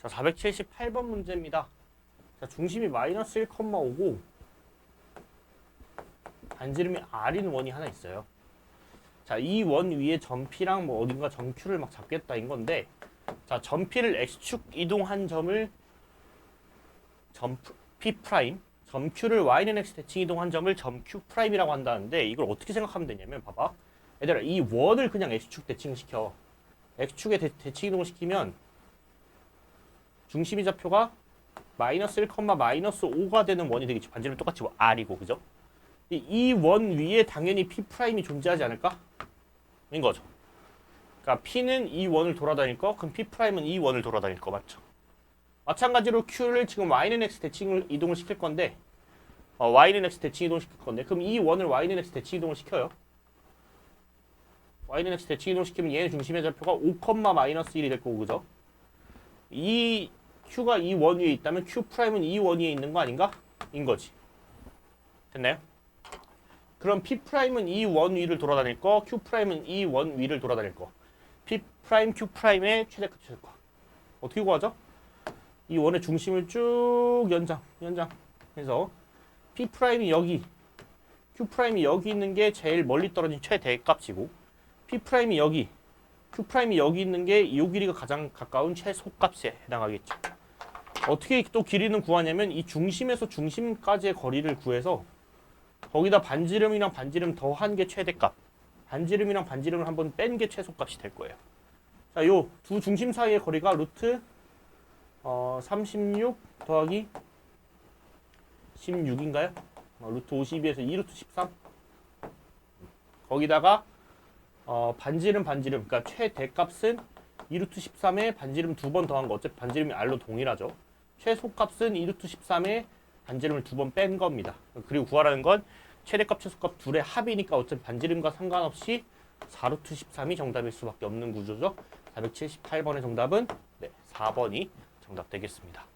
자, 478번 문제입니다. 자, 중심이 마이너스 1,5고 반지름이 R인 원이 하나 있어요. 자, 이 원 위에 점 P랑 뭐 어딘가 점 Q를 막 잡겠다인 건데 자, 점 P를 X축 이동한 점을 점 P 프라임, 점 Q를 Y는 X 대칭 이동한 점을 점 Q 프라임이라고 한다는데 이걸 어떻게 생각하면 되냐면 봐봐. 얘들아, 이 원을 그냥 X축 대칭 시켜. X축에 대, 대칭 이동을 시키면 중심의 좌표가 마이너스 1, 마이너스 5가 되는 원이 되겠지. 반지름 똑같이 뭐 R이고, 그죠? 이 원 위에 당연히 P 프라임이 존재하지 않을까? 인 거죠. 그러니까 P는 이 원을 돌아다닐 거, 그럼 P 프라임은 이 원을 돌아다닐 거 맞죠? 마찬가지로 Q를 지금 Y는 X 대칭을 이동을 시킬 건데, 어, Y는 X 대칭 이동을 시킬 건데, 그럼 이 원을 Y는 X 대칭 이동을 시켜요. Y는 X 대칭 이동 시키면 얘의 중심의 좌표가 5, 마이너스 1이 될 거고, 그죠? 이 Q가 이 원 위에 있다면 Q 프라임은 이 원 위에 있는 거 아닌가? 인 거지. 됐나요? 그럼 P 프라임은 이 원 위를 돌아다닐 거, Q 프라임은 이 원 위를 돌아다닐 거. P 프라임, Q 프라임의 최대값 최대값. 어떻게 구하죠? 이 원의 중심을 쭉 연장, 연장 해서 P 프라임이 여기, Q 프라임이 여기 있는 게 제일 멀리 떨어진 최대값이고, P 프라임이 여기, Q 프라임이 여기 있는 게 이 길이가 가장 가까운 최소값에 해당하겠죠. 어떻게 또 길이는 구하냐면 이 중심에서 중심까지의 거리를 구해서 거기다 반지름이랑 반지름 더한 게 최대값, 반지름이랑 반지름을 한번 뺀 게 최소값이 될 거예요. 자, 요 두 중심 사이의 거리가 루트 어, 36 더하기 16인가요? 어, 루트 52에서 2루트 13. 거기다가 어, 반지름 반지름, 그러니까 최대값은 2루트 13에 반지름 두 번 더한 거 어차피 반지름이 R로 동일하죠. 최소값은 2루트 13에 반지름을 두 번 뺀 겁니다. 그리고 구하라는 건 최대값, 최소값 둘의 합이니까 어차피 반지름과 상관없이 4루트 13이 정답일 수밖에 없는 구조죠. 478번의 정답은 네, 4번이 정답 되겠습니다.